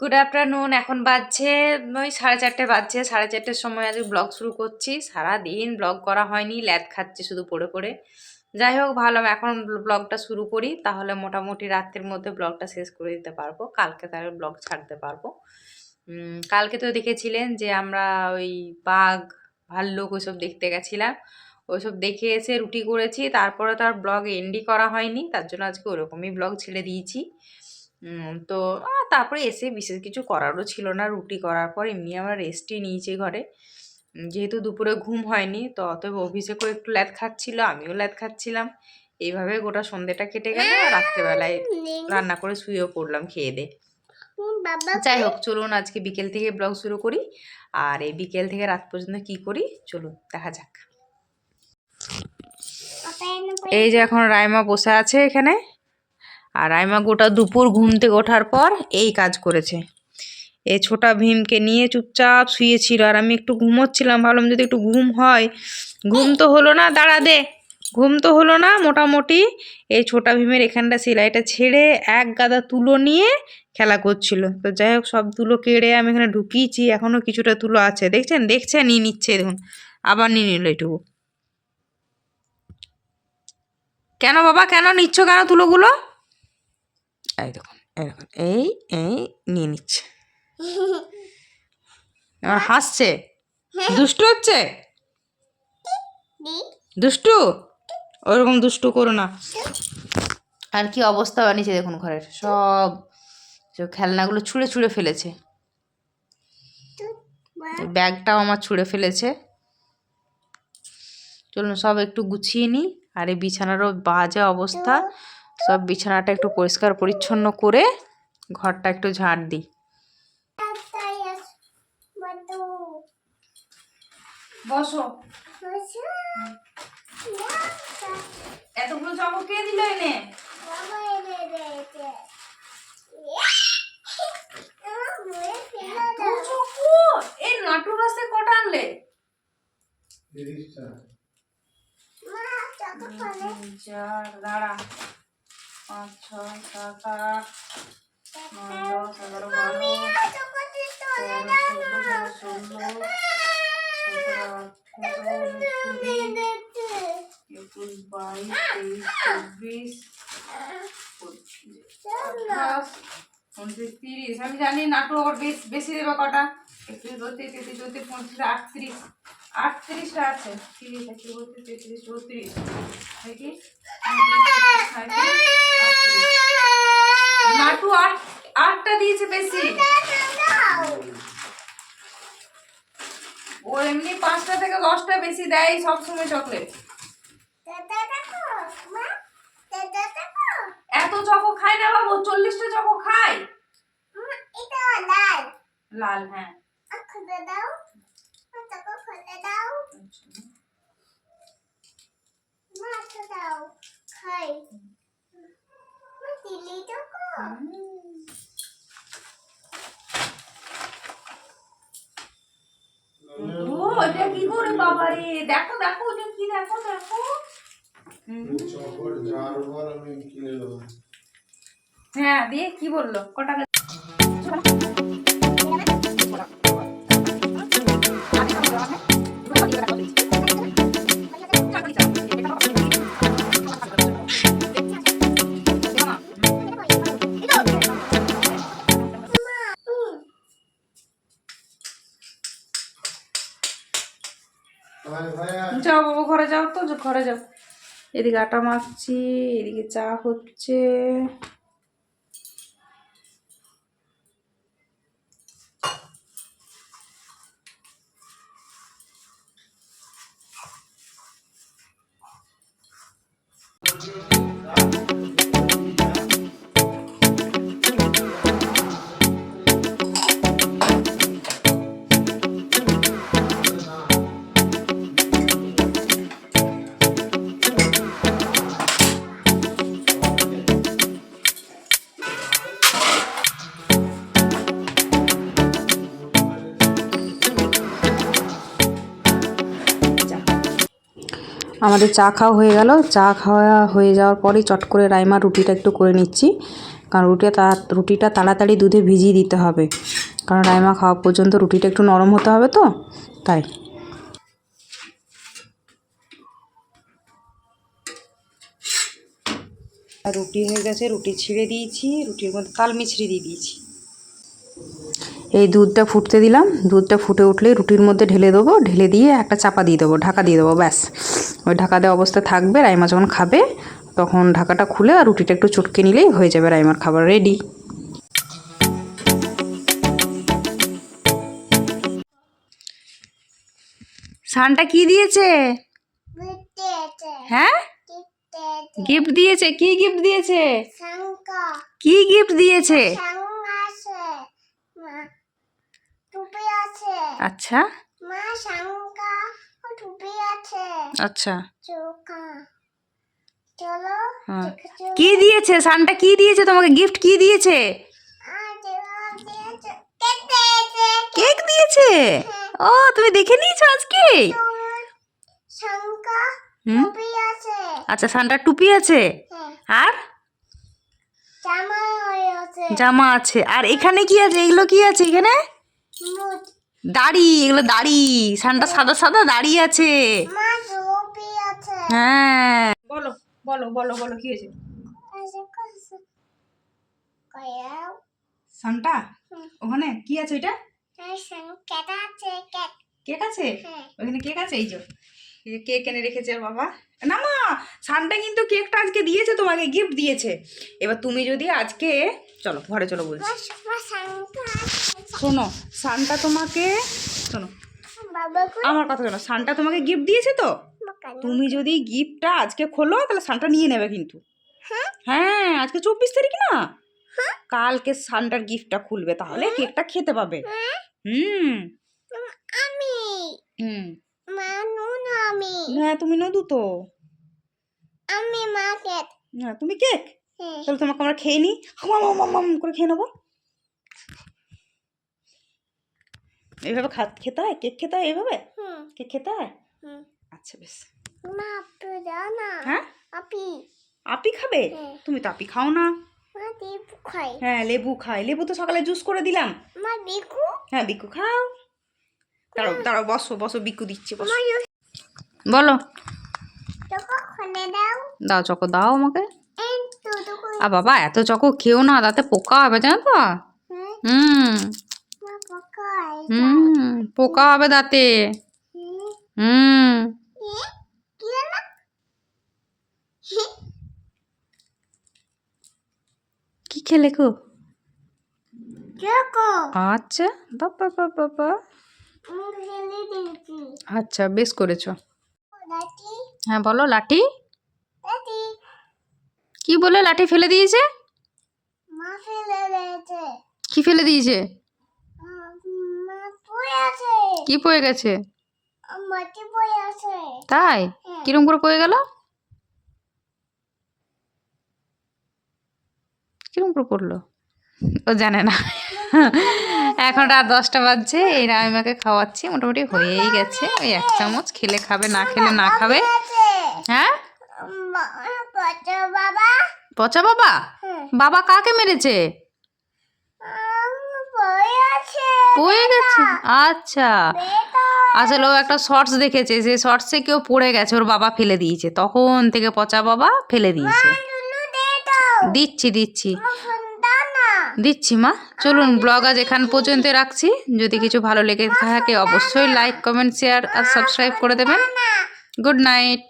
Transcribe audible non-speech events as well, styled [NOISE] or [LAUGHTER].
Good afternoon এখন বাজছে, ওই সাড়ে চারটে বাজছে, সাড়ে চারটের সময় আজকে ব্লগ শুরু করছি। সারা দিন ব্লগ করা হয়নি, ল্যাদ খাচ্ছি শুধু পড়ে পড়ে। যাই হোক, ভালো, এখন ব্লগটা শুরু করি, তাহলে মোটামুটি রাত্রের মধ্যে ব্লগটা শেষ করে দিতে পারব। কালকে তাহলে ব্লগ ছাড়তে পারব। কালকে তো দেখেছিলেন যে আমরা ওই বাঘ, ভাল্লুক ওইসব দেখতে গেছিলাম। ওইসব দেখে এসে রুটি করেছি, তারপরে তো আর ব্লগ এন্ডই করা হয়নি, তার জন্য আজকে ওরকমই ব্লগ ছেড়ে দিয়েছি। তো তারপরে এসে বিশেষ কিছু করারও ছিল না। রুটি করার পর এমনি আমরা রেস্টই নিয়েছি ঘরে। যেহেতু দুপুরে ঘুম হয়নি তো অতএব অভিষেকও একটু ল্যাদ খাচ্ছিল আমিও ল্যাদ খাচ্ছিলাম। এইভাবে গোটা সন্ধ্যেটা কেটে গেল রাত্রেবেলায় রান্না করে শুয়েও পড়লাম খেয়ে দে যাই হোক চলুন আজকে বিকেল থেকে ব্লগ শুরু করি। আর এই বিকেল থেকে রাত পর্যন্ত কি করি চলুন দেখা যাক। এই যে এখন রায়মা বসে আছে এখানে। আর রাইমা গোটা দুপুর ঘুম থেকে ওঠার পর এই কাজ করেছে। এই ছোটা ভীমকে নিয়ে চুপচাপ শুয়েছিল আর আমি একটু ঘুমোচ্ছিলাম, ভাবলাম যদি একটু ঘুম হয়। ঘুম তো হলো না, দাঁড়া দে। ঘুম তো হলো না, মোটামুটি এই ছোটা ভীমের এখানটা সেলাইটা ছেড়ে এক গাদা তুলো নিয়ে খেলা করছিল। তো যাই হোক, সব তুলো কেড়ে আমি এখানে ঢুকিয়েছি এখনও কিছুটা তুলো আছে। দেখছেন? দেখছেন? নিয়ে নিচ্ছে, দেখুন। আবার নিয়ে নিল এটুকু। কেন বাবা? কেন নিচ্ছ কেন তুলোগুলো? এই দেখুন এই দেখুন এই এই নিয়ে নিচ্ছে। আমার [LAUGHS] হাসছে। দুষ্টু হচ্ছে? দুষ্টু? ওরকম দুষ্টু করো না। আর কি অবস্থা বানিয়েছে দেখুন ঘরের সব। খেলনাগুলো ছুঁড়ে ছুঁড়ে ফেলেছে। ব্যাগটাও আমার ছুঁড়ে ফেলেছে। চলুন সব একটু গুছিয়ে নিই। আর এই বিছানারও বাজে অবস্থা। সব বিছানাটা একটু পরিষ্কার পরিচ্ছন্ন করে ঘরটা একটু ঝাড় দিই। বসো। এতগুলো চাপড় কে দিল এনে? এই কটা আনলে? দাঁড়া। পাঁচ ছয় সাত আট নয় দশ এগারো বারো তেরো চোদ্দ সতেরো আঠেরো কুড়ি। একুশ বাইশ তেইশ চব্বিশ পঁচিশ উনত্রিশ তিরিশ। আমি জানি নাটু আবার বেশ বেশি দেবে কটা? একত্রিশ বত্রিশ তেত্রিশ চৌত্রিশ পঁয়ত্রিশ আটত্রিশ। আটত্রিশটা আছে। তিরিশ একত্রিশ বত্রিশ তেত্রিশ চৌত্রিশ। দেখি নাটু আট আটটা দিয়েছে বেশি। ও এমনি পাঁচটা থেকে দশটা বেশি দেয় সবসময় চকলেট। এত চকো খায় না বাবু চল্লিশটা চকো খায় লাল। হ্যাঁ। খাই। দিলি তো ও এটা কি করে বাবা রে? দেখো দেখো ওটা কি দেখো দেখো। চকর যার আমি কিনে দেবো হ্যাঁ দিয়ে কি বলল? কটা ভাই যাও বাবা, ঘরে যাও তো, ঘরে যাও। এদিকে আটা মাখছি, এদিকে চা হচ্ছে। আমাদের চা খাওয়া হয়ে গেল। চা খাওয়া হয়ে যাওয়ার পরেই চট করে রাইমা রুটিটা একটু করে নিচ্ছি। কারণ রুটিটা তা- রুটিটা তাড়াতাড়ি দুধে ভিজিয়ে দিতে হবে। কারণ রাইমা খাওয়া পর্যন্ত রুটিটা একটু নরম হতে হবে তো, তাই। রুটি হয়ে গেছে, রুটি ছিঁড়ে দিয়েছি। রুটির মধ্যে তাল মিছরি দিয়ে দিয়েছি। এই দুধটা ফুটতে দিলাম। দুধটা ফুটে উঠলেই রুটির মধ্যে ঢেলে দেবো। ঢেলে দিয়ে একটা চাপা দিয়ে দেবো, ঢাকা দিয়ে দেবো, ব্যাস। ওই ঢাকা দেওয়া অবস্থায় থাকবে রাইমা যখন খাবে তখন ঢাকাটা খুলে আর রুটিটা একটু চটকে নিলেই হয়ে যাবে রাইমার খাবার রেডি। সানটা কি দিয়েছে? হ্যাঁ? গিফট দিয়েছে কি গিফট দিয়েছে? কি গিফট দিয়েছে? আচ্ছা মা শঙ্কা ও টুপি আছে আচ্ছা। চলো হ্যাঁ। কি দিয়েছে? সানটা কি দিয়েছে তোমাকে? গিফট কি দিয়েছে? কেক দিয়েছে। ও তুমি দেখে নিয়েছো আজকে? আচ্ছা সানটার টুপি আছে? হ্যাঁ। আর? জামা আছে। আর এখানে কি আছে? এগুলো কি আছে এখানে? দাড়ি এগুলো দাড়ি। সানটা সাদা সাদা দাড়ি আছে। হ্যাঁ। বলো বলো বলো বলো কি হয়েছে? সানটা। ওখানে কি আছে ওইটা? কেক কেক আছে? ওখানে কেক আছে? এই যে এই কেক এনে রেখেছে বাবা। না মা সানটা কিন্তু কেকটা আজকে দিয়েছে তোমাকে গিফট দিয়েছে। এবার তুমি যদি আজকে চলো ঘরে চলো বলছি। শোনো সানটা তোমাকে শোনো আমার কথা শোনো সানটা তোমাকে গিফট দিয়েছে তো? তুমি যদি গিফটটা আজকে খোলো তাহলে সানটা নিয়ে নেবে কিন্তু। হ্যাঁ? হ্যাঁ আজকে চব্বিশ তারিখ না? কালকে সানটার গিফটটা খুলবে তাহলে কেকটা খেতে পাবে। হুম। আমি? হুম। মা আমি। হ্যাঁ তুমি নদু তো। আমি মার্কেট হ্যাঁ তুমি কেক? হ্যাঁ। তাহলে তোমাকে আমরা খেয়ে নিই। হাম করে খেয়ে নেব। এইভাবে খেতে হয়? কেক খেতে হয় এইভাবে? হুম। কেক খেতে হয়? হুম। আচ্ছা বেশ। মা আপু জানা হ্যাঁ? আপি। আপি খাবে? হ্যাঁ। তুমি তো আপি খাও না। মা দীপু খাই। হ্যাঁ লেবু খাই। লেবু তো সকালে জুস করে দিলাম। মা বিকু? হ্যাঁ বিকু খাও। দাঁড়াও দাঁড়াও বসো বসো বিকু দিচ্ছে বসো। বলো। দাও। দাও চকো দাও আমাকে। আ বাবা এত চকো খেও না তাতে পোকা হবে জানো তো? হুম। হুম। পোকা হবে দাঁতে হুম কি খেলে গো আচ্ছা বাবা বাবা বাবা আচ্ছা বেশ করেছ হ্যাঁ বলো লাঠি কি বলে লাঠি ফেলে দিয়েছে কি ফেলে দিয়েছে কি পড়ে গেছে মাটি পড়ে আছে। তাই? হ্যাঁ। কিরম করে পড়ে গেল? কিরম করে পড়ল? ও জানে না। এখন রাত দশটা বাজছে এই রামিমাকে খাওয়াচ্ছি মোটামুটি হয়েই গেছে। ওই এক চামচ খেলে খাবে না খেলে না খাবে। হ্যাঁ? বাবা? পচা বাবা? বাবা কাকে মেরেছে? পড়ে গেছে? আচ্ছা। আসলে ও একটা শর্টস দেখেছে যে শর্টসে কেউ পড়ে গেছে ওর বাবা ফেলে দিয়েছে। তখন থেকে পচা বাবা ফেলে দিয়েছে। দিচ্ছি দিচ্ছি। দিচ্ছি মা। চলুন ব্লগ আজ এখান পর্যন্ত রাখছি। যদি কিছু ভালো লেগে থাকে অবশ্যই লাইক কমেন্ট শেয়ার আর সাবস্ক্রাইব করে দেবেন। Good night